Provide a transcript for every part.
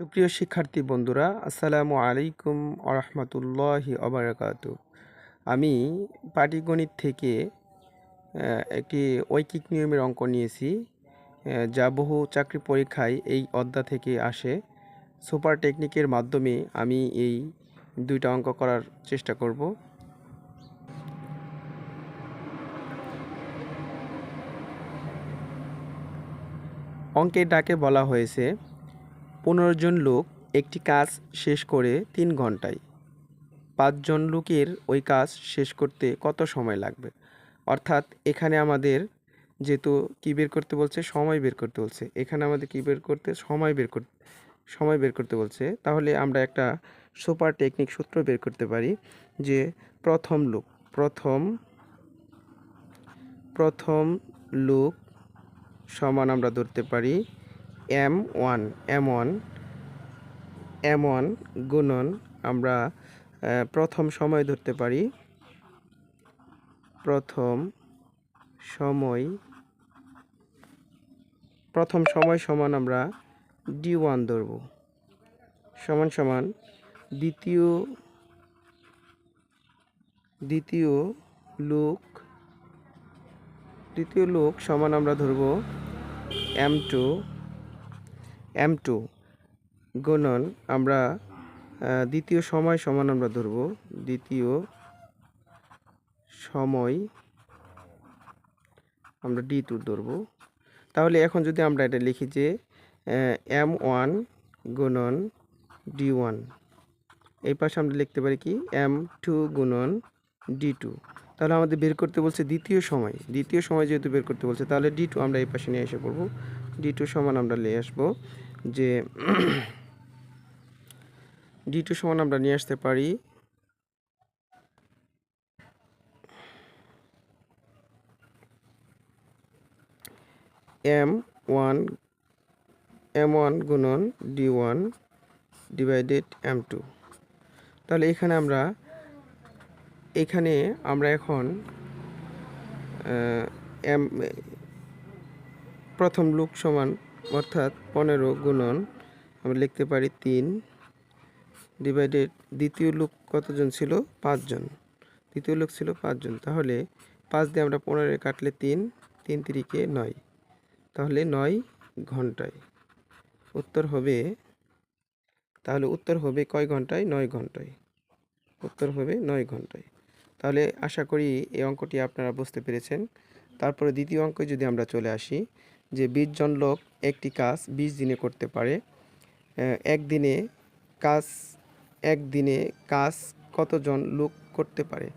সুপ্রিয় শিক্ষার্থী বন্ধুরা, আসসালামু আলাইকুম আরহামতুল্লাহি অবরাকাত আমি পাটিগণিত থেকে একটি ঐকিক নিয়মের অঙ্ক নিয়েছি যা বহু চাকরি পরীক্ষায় এই অধ্যা থেকে আসে। সুপার টেকনিকের মাধ্যমে আমি এই দুইটা অঙ্ক করার চেষ্টা করব। অঙ্কের ডাকে বলা হয়েছে পনেরো জন লোক একটি কাজ শেষ করে তিন ঘন্টায় পাঁচজন লোকের ওই কাজ শেষ করতে কত সময় লাগবে? অর্থাৎ এখানে আমাদের যেহেতু কী বের করতে বলছে? সময় বের করতে বলছে। এখানে আমাদের কী বের করতে? সময় বের করতে সময় বের করতে বলছে। তাহলে আমরা একটা সুপার টেকনিক সূত্র বের করতে পারি যে প্রথম লোক, প্রথম প্রথম লোক সমান আমরা ধরতে পারি M one M one M one গুণন আমরা প্রথম সময় ধরতে পারি। প্রথম সময় প্রথম সময় সমান আমরা ডি ওয়ান ধরব। সমান সমান দ্বিতীয় দ্বিতীয় লোক দ্বিতীয় লোক সমান আমরা ধরব এম টু। এম টু গুণন আমরা দ্বিতীয় সময় সমান আমরা ধরব। দ্বিতীয় সময় আমরা ডি টু ধরব। তাহলে এখন যদি আমরা এটা লিখি যে এম ওয়ান গুণন ডি ওয়ান, এই পাশে আমরা লিখতে পারি কি? এম টু গুণন ডি টু। তাহলে আমাদের বের করতে বলছে দ্বিতীয় সময়। দ্বিতীয় সময় যেহেতু বের করতে বলছে, তাহলে ডি টু আমরা এই পাশে নিয়ে এসে পড়ব। ডি টু সমান আমরা নিয়ে আসব। যে ডি টু সমান আমরা নিয়ে আসতে পারি। এম ওয়ান এম ওয়ান গুণন D one divided M two তাহলে এখানে আমরা এখানে আমরা এখন এম প্রথম লুক সমান অর্থাৎ পনেরো গুণন আমরা লিখতে পারি তিন ডিভাইডেড দ্বিতীয় লোক কতজন ছিল? পাঁচজন। দ্বিতীয় লোক ছিল পাঁচজন। তাহলে পাঁচ দিয়ে আমরা পনেরো কাটলে তিন তিন তিরিকে নয়। তাহলে নয় ঘন্টায়। উত্তর হবে, তাহলে উত্তর হবে কয় ঘন্টায়? নয় ঘন্টায়। উত্তর হবে নয় ঘন্টায়। তাহলে আশা করি এই অঙ্কটি আপনারা বুঝতে পেরেছেন। তারপরে দ্বিতীয় অঙ্কে যদি আমরা চলে আসি যে বিশ জন লোক একটি কাজ বিশ দিনে করতে পারে একদিনে কাজ একদিনে কাজ কতজন লোক করতে পারে?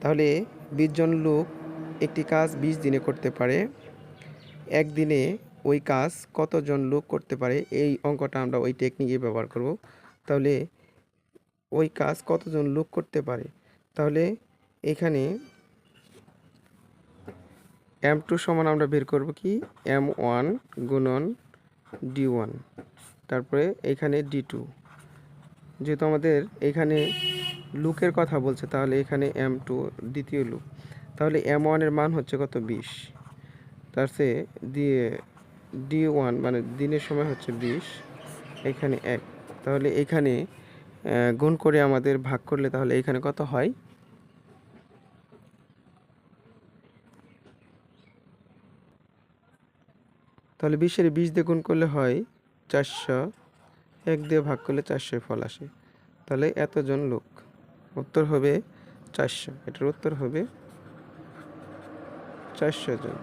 তাহলে বিশ জন লোক একটি কাজ বিশ দিনে করতে পারে, একদিনে ওই কাজ কতজন লোক করতে পারে? এই অঙ্কটা আমরা ওই টেকনিকে ব্যবহার করব। তাহলে ওই কাজ কতজন লোক করতে পারে? তাহলে এখানে এম টু সমান আমরা বের করব কি? এম ওয়ান গুণন ডি ওয়ান তারপরে এখানে ডি টু যেহেতু আমাদের এখানে লুকের কথা বলছে, তাহলে এখানে এম টু দ্বিতীয় লুক তাহলে এম ওয়ানের মান হচ্ছে কত? বিশ। তার সে দিয়ে ডি ওয়ান মানে দিনের সময় হচ্ছে বিশ, এখানে এক। তাহলে এখানে গুণ করে আমাদের ভাগ করলে তাহলে এখানে কত হয়? তাহলে বিশের বিশ দিয়ে গুণ করলে হয় চারশো। এক দিয়ে ভাগ করলে চারশোয় ফল আসে। তাহলে এতজন লোক। উত্তর হবে চারশো। এটার উত্তর হবে চারশো জন।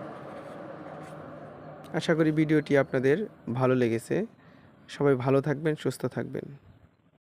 আশা করি ভিডিওটি আপনাদের ভালো লেগেছে। সবাই ভালো থাকবেন, সুস্থ থাকবেন।